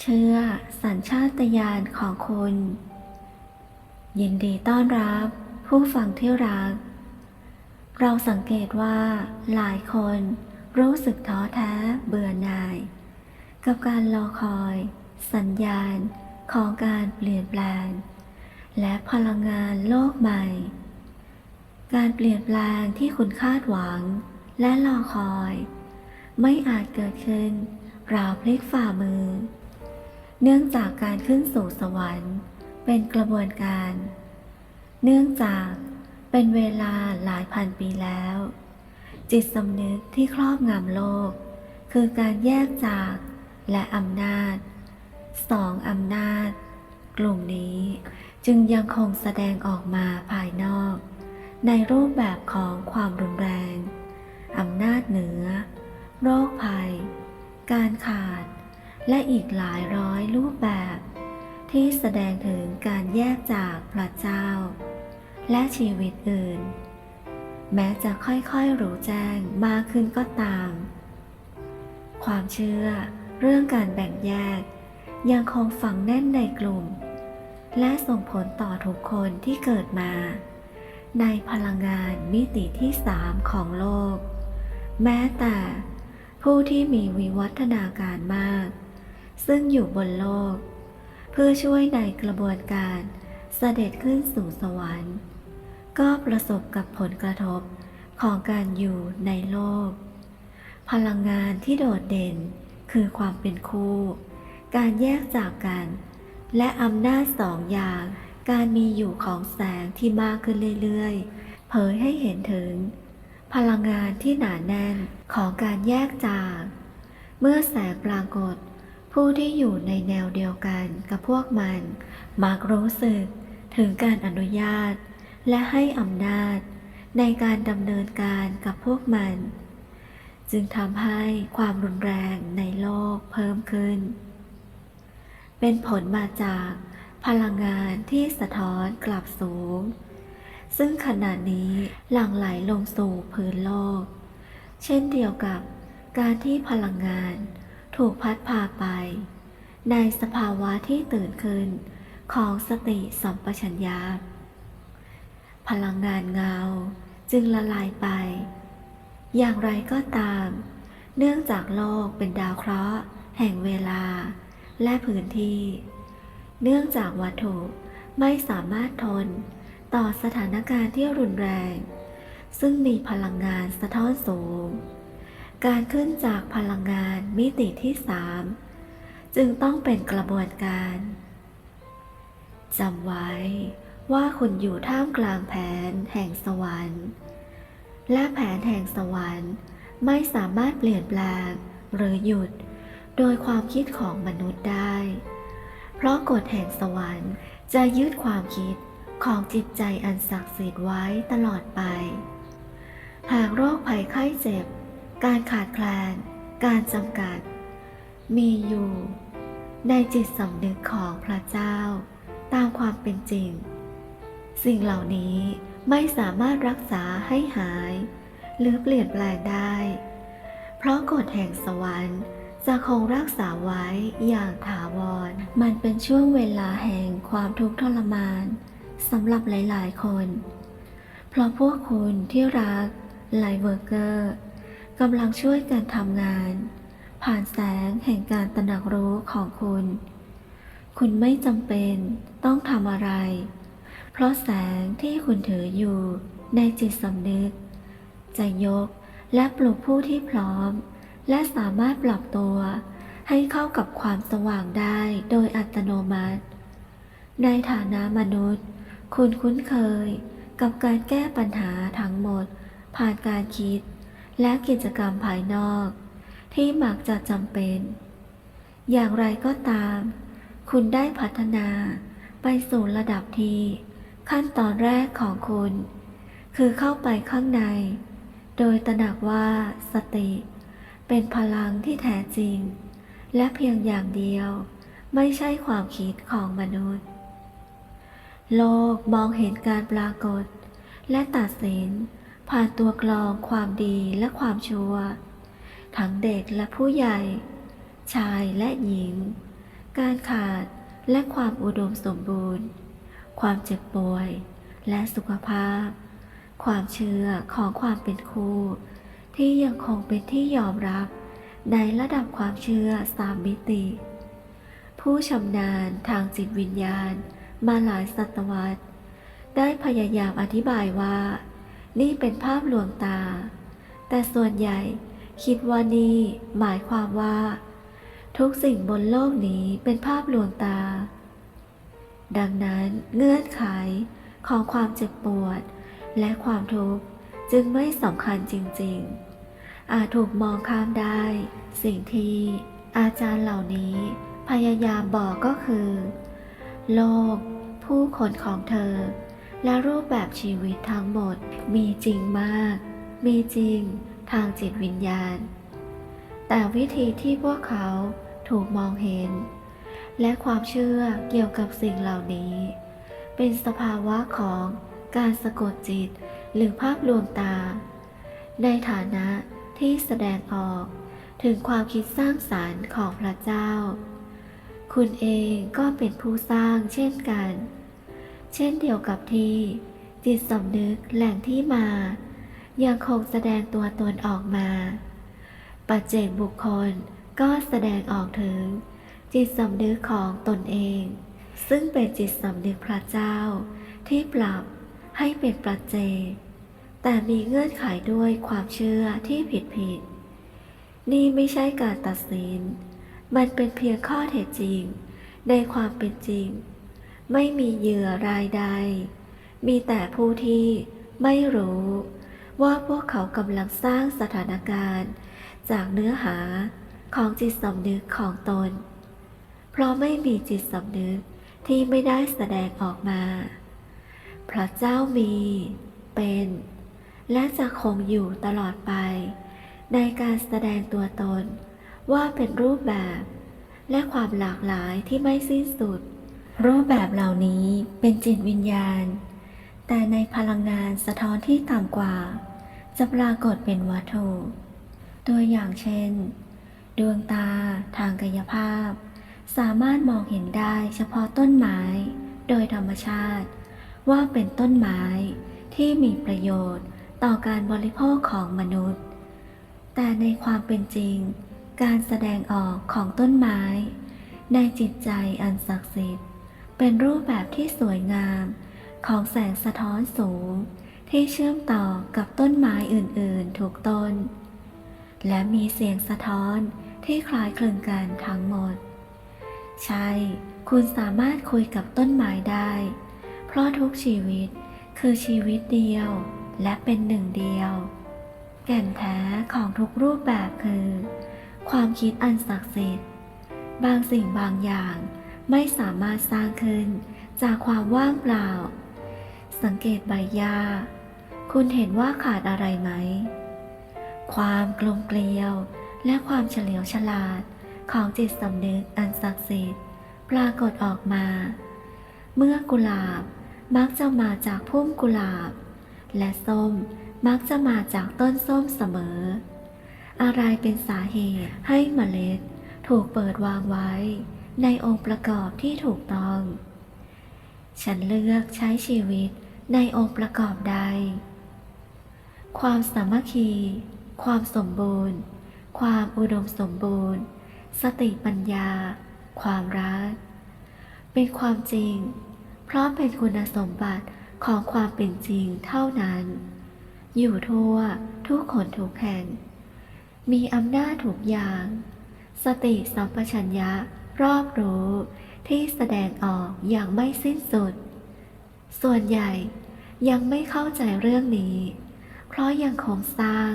เชื่อสัญชาตญาณของคุณ ยินดีต้อนรับผู้ฟังที่รัก เราสังเกตว่าหลายคนรู้สึกท้อแท้เบื่อหน่าย กับการรอคอย สัญญาณของการเปลี่ยนแปลง และพลังงานโลกใหม่ การเปลี่ยนแปลงที่คุณคาดหวังและรอคอย ไม่อาจเกิดขึ้นราวพลิกฝ่ามือ เนื่องจากการขึ้นสู่สวรรค์ เป็นกระบวนการ เนื่องจากเป็นเวลาหลายพันปีแล้ว จิตสำนึกที่ครอบงำโลก คือการแยกจากและอำนาจสองอำนาจ กลุ่มนี้จึงยังคงแสดงออกมาภายนอก ในรูปแบบของความรุนแรงอำนาจเหนือ โรคภัย การขาด และอีกหลายร้อยรูปแบบ ที่แสดงถึงการแยกจากพระเจ้า และชีวิตอื่น แม้จะค่อยๆรู้แจ้งมากขึ้นก็ตาม ความเชื่อเรื่องการแบ่งแยก ยังคงฝังแน่นในกลุ่ม และส่งผลต่อทุกคนที่เกิดมา ในพลังงานมิติที่สามของโลก แม้แต่ผู้ที่มีวิวัฒนาการมาก ซึ่งอยู่บนโลก เพื่อช่วยในกระบวนการเสด็จขึ้นสู่สวรรค์ ก็ประสบกับผลกระทบของการอยู่ในโลก พลังงานที่โดดเด่นคือความเป็นคู่ การแยกจากกัน และอำนาจสองอย่าง การมีอยู่ของแสงที่มากขึ้นเรื่อยๆ เผยให้เห็นถึง พลังงานที่หนาแน่นของการแยกจาก เมื่อแสงปรากฏ ผู้ที่อยู่ในแนวเดียวกันกับพวกมัน มักรู้สึกถึงการอนุญาต และให้อำนาจ ในการดำเนินการกับพวกมัน จึงทำให้ความรุนแรงในโลกเพิ่มขึ้น เป็นผลมาจากพลังงานที่สะท้อนกลับสูง ซึ่งขณะนี้หลั่งไหลลงสู่พื้นโลก เช่นเดียวกับการที่พลังงาน ถูกพัดพาไป ในสภาวะที่ตื่นขึ้นของสติสัมปชัญญะ พลังงานเงาจึงละลายไป อย่างไรก็ตาม เนื่องจากโลกเป็นดาวเคราะห์ แห่งเวลา และพื้นที่ เนื่องจากวัตถุไม่สามารถทนต่อสถานการณ์ที่รุนแรง ซึ่งมีพลังงานสะท้อนสูง การขึ้นจากพลังงานมิติที่สามจึงต้องเป็นกระบวนการจำไว้ว่าคุณอยู่ท่ามกลางแผนแห่งสวรรค์ และแผนแห่งสวรรค์ไม่สามารถเปลี่ยนแปลงหรือหยุดโดยความคิดของมนุษย์ได้ เพราะกฎแห่งสวรรค์จะยึดความคิดของจิตใจอันศักดิ์สิทธิ์ไว้ตลอดไป หากโรคภัยไข้เจ็บ การขาดแคลน การจำกัด มีอยู่ ในจิตสำนึกของพระเจ้า ตามความเป็นจริง สิ่งเหล่านี้ไม่สามารถรักษาให้หาย หรือเปลี่ยนแปลงได้ เพราะกฎแห่งสวรรค์จะคงรักษาไว้อย่างถาวร มันเป็นช่วงเวลาแห่งความทุกข์ทรมานสำหรับหลาย ๆ คน เพราะพวกคุณที่รักไลเวอร์เกอร์ กำลังช่วยกันทำงาน ผ่านแสงแห่งการตระหนักรู้ของคุณ คุณไม่จำเป็นต้องทำอะไร เพราะแสงที่คุณถืออยู่ในจิตสำนึก จะยกและปลุกผู้ที่พร้อม และสามารถปรับตัวให้เข้ากับความสว่างได้โดยอัตโนมัติ ในฐานะมนุษย์ คุณคุ้นเคยกับการแก้ปัญหาทั้งหมดผ่านการคิด และกิจกรรมภายนอก ที่มักจะจำเป็น อย่างไรก็ตาม คุณได้พัฒนาไปสู่ระดับที่ขั้นตอนแรกของคุณ คือเข้าไปข้างใน โดยตระหนักว่าสติ เป็นพลังที่แท้จริง และเพียงอย่างเดียว ไม่ใช่ความคิดของมนุษย์ โลกมองเห็นการปรากฏ และตัดสิน ผ่านตัวกรองความดีและความชั่ว ทั้งเด็กและผู้ใหญ่ ชายและหญิง การขาดและความอุดมสมบูรณ์ ความเจ็บป่วยและสุขภาพ ความเชื่อของความเป็นครูที่ยังคงเป็นที่ยอมรับในระดับความเชื่อสามมิติ ผู้ชำนาญทางจิตวิญญาณมาหลายศตวรรษ ได้พยายามอธิบายว่า นี่เป็นภาพลวงตา แต่ส่วนใหญ่คิดว่านี่หมายความว่า ทุกสิ่งบนโลกนี้เป็นภาพลวงตา ดังนั้นเงื่อนไขของความเจ็บปวด และความทุกข์จึงไม่สำคัญจริง ๆ อาจถูกมองข้ามได้ สิ่งที่อาจารย์เหล่านี้ พยายามบอกก็คือ โลก ผู้คนของเธอ และรูปแบบชีวิตทั้งหมดมีจริงมาก มีจริงทางจิตวิญญาณ แต่วิธีที่พวกเขาถูกมองเห็น และความเชื่อเกี่ยวกับสิ่งเหล่านี้ เป็นสภาวะของการสะกดจิตหรือภาพลวงตา ในฐานะที่แสดงออกถึงความคิดสร้างสารรค์ของพระเจ้า คุณเองก็เป็นผู้สร้างเช่นกัน เช่นเดียวกับที่ จิตสำนึกแหล่งที่มา ยังคงแสดงตัวตนออกมา ปัจเจกบุคคลก็แสดงออกถึง จิตสำนึกของตนเอง ซึ่งเป็นจิตสำนึกพระเจ้า ที่ปรับให้เป็นปัจเจกแต่มีเงื่อนไขด้วยความเชื่อที่ผิดผิดๆนี่ไม่ใช่การตัดสิน มันเป็นเพียงข้อเท็จจริง ในความเป็นจริง ไม่มีเหยื่อรายใด มีแต่ผู้ที่ไม่รู้ว่าพวกเขากำลังสร้างสถานการณ์ จากเนื้อหาของจิตสำนึกของตน เพราะไม่มีจิตสำนึกที่ไม่ได้แสดงออกมา พระเจ้ามี เป็น และจะคงอยู่ตลอดไป ในการแสดงตัวตนว่าเป็นรูปแบบ และความหลากหลายที่ไม่สิ้นสุด รูปแบบเหล่านี้เป็นจิตวิญญาณ แต่ในพลังงานสะท้อนที่ต่ำกว่า จะปรากฏเป็นวัตถุ ตัวอย่างเช่น ดวงตาทางกายภาพ สามารถมองเห็นได้เฉพาะต้นไม้ โดยธรรมชาติ ว่าเป็นต้นไม้ที่มีประโยชน์ต่อการบริโภคของมนุษย์ แต่ในความเป็นจริง การแสดงออกของต้นไม้ ในจิตใจอันศักดิ์สิทธิ์ เป็นรูปแบบที่สวยงามของแสงสะท้อนสูง ที่เชื่อมต่อกับต้นไม้อื่นๆทุกต้น และมีเสียงสะท้อนที่คล้ายคลึงกันทั้งหมด ใช่ คุณสามารถคุยกับต้นไม้ได้ เพราะทุกชีวิตคือชีวิตเดียวและเป็นหนึ่งเดียว แก่นแท้ของทุกรูปแบบคือ ความคิดอันศักดิ์สิทธิ์ บางสิ่งบางอย่าง ไม่สามารถสร้างขึ้นจากความว่างเปล่า สังเกตใบหญ้า คุณเห็นว่าขาดอะไรไหม ความกลมเกลียวและความเฉลียวฉลาดของจิตสำนึกอันศักดิ์สิทธิ์ปรากฏออกมา เมื่อกุหลาบมักจะมาจากพุ่มกุหลาบ และส้มมักจะมาจากต้นส้มเสมอ อะไรเป็นสาเหตุให้เมล็ดถูกเปิดวางไว้ ในองค์ประกอบที่ถูกต้อง ฉันเลือกใช้ชีวิตในองค์ประกอบใด ความสามัคคี ความสมบูรณ์ ความอุดมสมบูรณ์ สติปัญญา ความรัก เป็นความจริง พราะเป็นคุณสมบัติของความเป็นจริงเท่านั้น อยู่ทั่วทุกคนทุกแห่ง มีอำนาจทุกอย่าง สติสัมปชัญญะ รอบรู้ที่แสดงออกอย่างไม่สิ้นสุด ส่วนใหญ่ยังไม่เข้าใจเรื่องนี้ เพราะยังคงสร้าง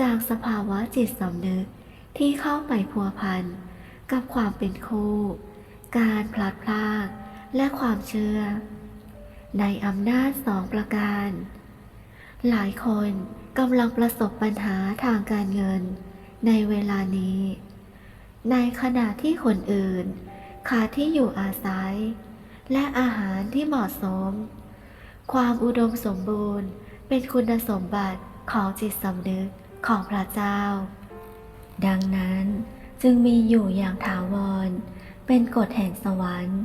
จากสภาวะจิตสำนึกที่เข้าไปพัวพันกับความเป็นคู่ การพลัดพรากและความเชื่อ ในอำนาจสองประการ หลายคนกำลังประสบปัญหาทางการเงินในเวลานี้ ในขณะที่คนอื่น ขาดที่อยู่อาศัย และอาหารที่เหมาะสม ความอุดมสมบูรณ์เป็นคุณสมบัติของจิตสำนึกของพระเจ้า ดังนั้นจึงมีอยู่อย่างถาวร เป็นกฎแห่งสวรรค์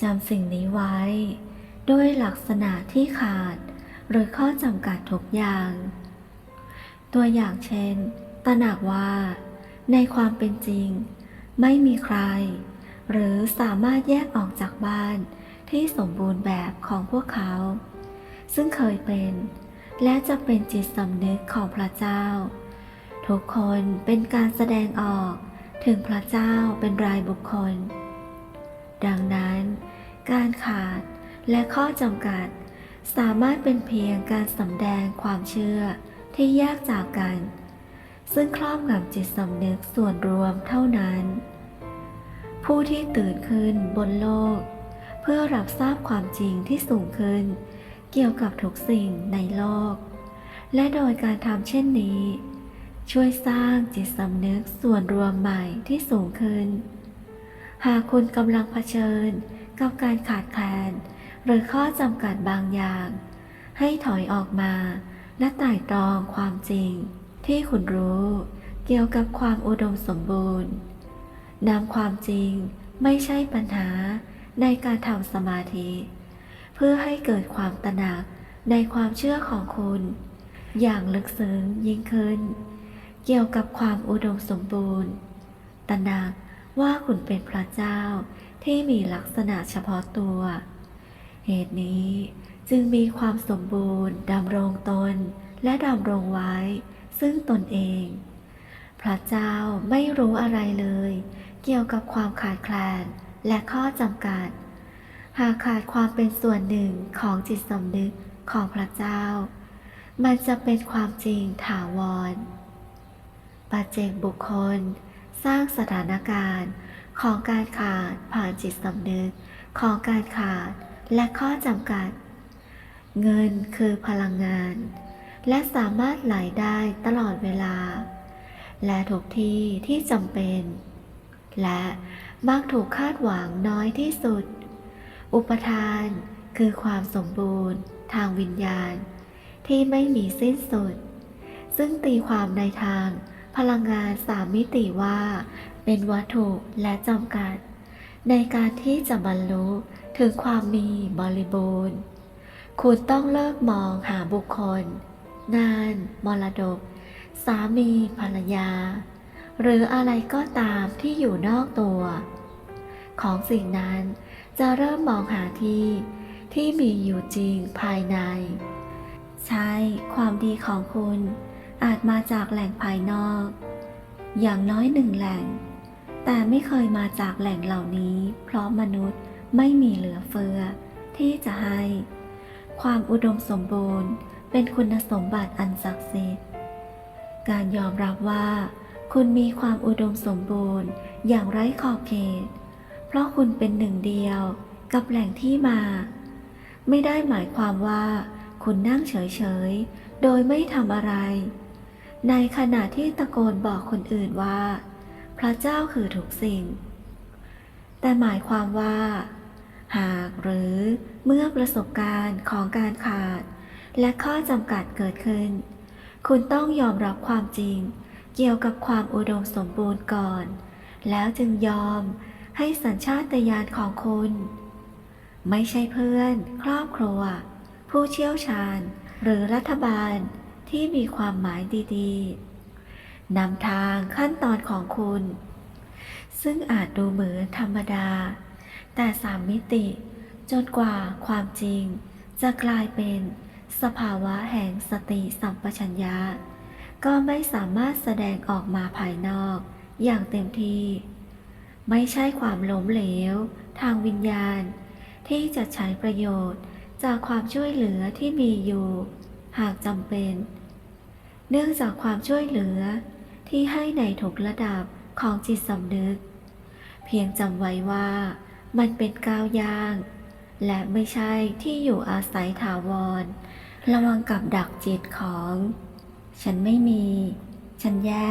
จำสิ่งนี้ไว้ ด้วยลักษณะที่ขาด หรือข้อจำกัดทุกอย่าง ตัวอย่างเช่นตระหนักว่า ในความเป็นจริง ไม่มีใคร หรือสามารถแยกออกจากบ้านที่สมบูรณ์แบบของพวกเขา ซึ่งเคยเป็น และจะเป็นจิตสำนึกของพระเจ้า ทุกคนเป็นการแสดงออกถึงพระเจ้าเป็นรายบุคคล ดังนั้น การขาดและข้อจำกัด สามารถเป็นเพียงการสำแดงความเชื่อที่แยกจากกัน ซึ่งครอบงำจิตสำนึกส่วนรวมเท่านั้น ผู้ที่ตื่นขึ้นบนโลก เพื่อรับทราบความจริงที่สูงขึ้น เกี่ยวกับทุกสิ่งในโลก และโดยการทำเช่นนี้ ช่วยสร้างจิตสำนึกส่วนรวมใหม่ที่สูงขึ้น หากคุณกำลังเผชิญกับการขาดแคลน หรือข้อจำกัดบางอย่าง ให้ถอยออกมาและไต่ตรองความจริง ที่คุณรู้เกี่ยวกับความอุดมสมบูรณ์นำความจริงไม่ใช่ปัญหาในการทำสมาธิ เพื่อให้เกิดความตระหนักในความเชื่อของคุณ อย่างลึกซึ้งยิ่งขึ้น เกี่ยวกับความอุดมสมบูรณ์ ตระหนักว่าคุณเป็นพระเจ้าที่มีลักษณะเฉพาะตัว เหตุนี้จึงมีความสมบูรณ์ดำรงตนและดำรงไว้ ซึ่งตนเอง พระเจ้าไม่รู้อะไรเลย เกี่ยวกับความขาดแคลนและข้อจำกัด หากขาดความเป็นส่วนหนึ่งของจิตสำนึกของพระเจ้า มันจะเป็นความจริงถาวรปัจเจกบุคคล สร้างสถานการณ์ของการขาดผ่านจิตสำนึกของการขาดและข้อจำกัด เงินคือพลังงาน และสามารถไหลได้ตลอดเวลา และทุกที่ที่จำเป็น และมักถูกคาดหวังน้อยที่สุด อุปทานคือความสมบูรณ์ ทางวิญญาณ ที่ไม่มีสิ้นสุด ซึ่งตีความในทางพลังงานสามมิติว่าเป็นวัตถุและจำกัด ในการที่จะบรรลุถึงความมีบริบูรณ์ คุณต้องเลิกมองหาบุคคล งาน มรดก สามีภรรยา หรืออะไรก็ตามที่อยู่นอกตัว ของสิ่งนั้นจะเริ่มมองหาที่ที่มีอยู่จริงภายใน ใช่ ความดีของคุณอาจมาจากแหล่งภายนอก อย่างน้อยหนึ่งแหล่ง แต่ไม่เคยมาจากแหล่งเหล่านี้ เพราะมนุษย์ไม่มีเหลือเฟือที่จะให้ ความอุดมสมบูรณ์ เป็นคุณสมบัติอันศักดิ์สิทธิ์ การยอมรับว่า คุณมีความอุดมสมบูรณ์อย่างไร้ขอบเขต เพราะคุณเป็นหนึ่งเดียวกับแหล่งที่มา ไม่ได้หมายความว่า คุณนั่งเฉยๆ โดยไม่ทำอะไร ในขณะที่ตะโกนบอกคนอื่นว่า พระเจ้าคือทุกสิ่ง แต่หมายความว่า หากหรือเมื่อประสบการณ์ของการขาด และข้อจำกัดเกิดขึ้น คุณต้องยอมรับความจริง เกี่ยวกับความอุดมสมบูรณ์ก่อน แล้วจึงยอมให้สัญชาตญาณของคุณ ไม่ใช่เพื่อน ครอบครัว ผู้เชี่ยวชาญ หรือรัฐบาลที่มีความหมายดีๆนำทางขั้นตอนของคุณ ซึ่งอาจดูเหมือนธรรมดา แต่สามมิติจนกว่าความจริงจะกลายเป็น สภาวะแห่งสติสัมปชัญญะ ก็ไม่สามารถแสดงออกมาภายนอกอย่างเต็มที่ ไม่ใช่ความล้มเหลว ทางวิญญาณ ที่จะใช้ประโยชน์จากความช่วยเหลือที่มีอยู่ หากจำเป็น เนื่องจากความช่วยเหลือที่ให้ในทุกระดับของจิตสำนึก เพียงจำไว้ว่ามันเป็นก้าวย่าง และไม่ใช่ที่อยู่อาศัยถาวร ระวังกับดักจิตของ ฉันไม่มี ฉันแย่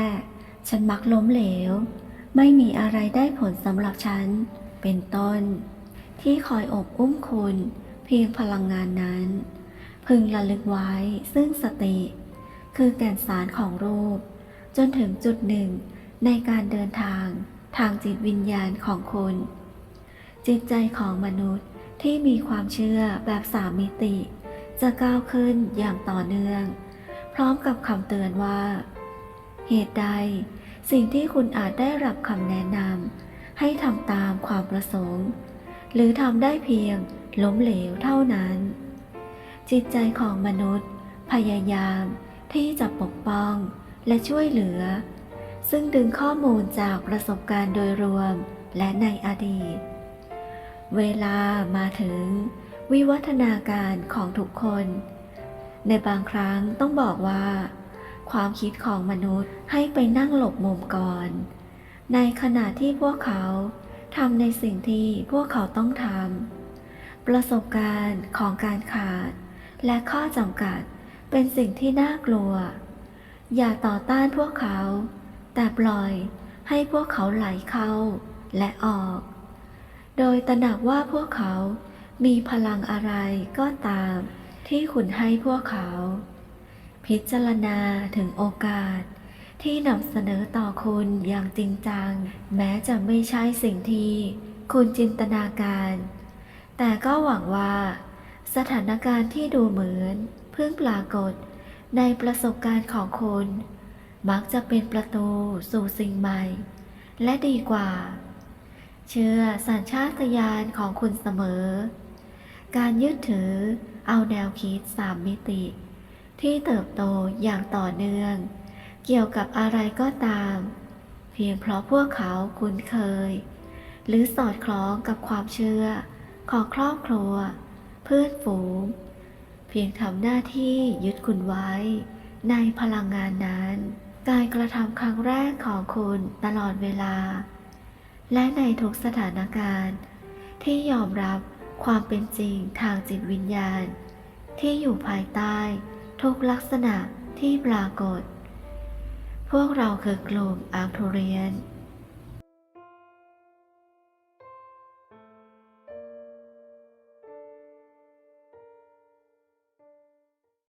ฉันมักล้มเหลว ไม่มีอะไรได้ผลสำหรับฉัน เป็นต้น ที่คอยอบอุ้มคุณ เพียงพลังงานนั้น พึงระลึกไว้ซึ่งสติ คือแก่นสารของรูป จนถึงจุดหนึ่งในการเดินทางทางจิตวิญญาณของคุณ จิตใจของมนุษย์ ที่มีความเชื่อแบบสามมิติ จะก้าวขึ้นอย่างต่อเนื่อง พร้อมกับคำเตือนว่า เหตุใด สิ่งที่คุณอาจได้รับคำแนะนำให้ทำตามความประสงค์ หรือทำได้เพียงล้มเหลวเท่านั้น จิตใจของมนุษย์ พยายามที่จะปกป้องและช่วยเหลือ ซึ่งดึงข้อมูลจากประสบการณ์โดยรวมและในอดีต เวลามาถึงวิวัฒนาการของทุกคน ในบางครั้งต้องบอกว่า ความคิดของมนุษย์ให้ไปนั่งหลบมุมก่อน ในขณะที่พวกเขาทำในสิ่งที่พวกเขาต้องทำประสบการณ์ของการขาด และข้อจำกัดเป็นสิ่งที่น่ากลัว อย่าต่อต้านพวกเขา แต่ปล่อยให้พวกเขาไหลเข้าและออก โดยตระหนักว่าพวกเขามีพลังอะไรก็ตามที่คุณให้พวกเขา พิจารณาถึงโอกาสที่นำเสนอต่อคุณอย่างจริงจัง แม้จะไม่ใช่สิ่งที่คุณจินตนาการ แต่ก็หวังว่า สถานการณ์ที่ดูเหมือนเพิ่งปรากฏในประสบการณ์ของคุณ มักจะเป็นประตูสู่สิ่งใหม่ และดีกว่า เชื่อสัญชาตญาณของคุณเสมอ การยึดถือเอาแนวคิดสามมิติ ที่เติบโตอย่างต่อเนื่อง เกี่ยวกับอะไรก็ตาม เพียงเพราะพวกเขาคุ้นเคย หรือสอดคล้องกับความเชื่อของครอบครัว เพื่อนฝูง เพียงทำหน้าที่ยึดคุณไว้ ในพลังงานนั้น การกระทำครั้งแรกของคุณตลอดเวลา และในทุกสถานการณ์ ที่ยอมรับความเป็นจริงทางจิตวิญญาณ ที่อยู่ภายใต้ ทุกลักษณะที่ปรากฏ พวกเราคือกลุ่มอาร์ทูเรียน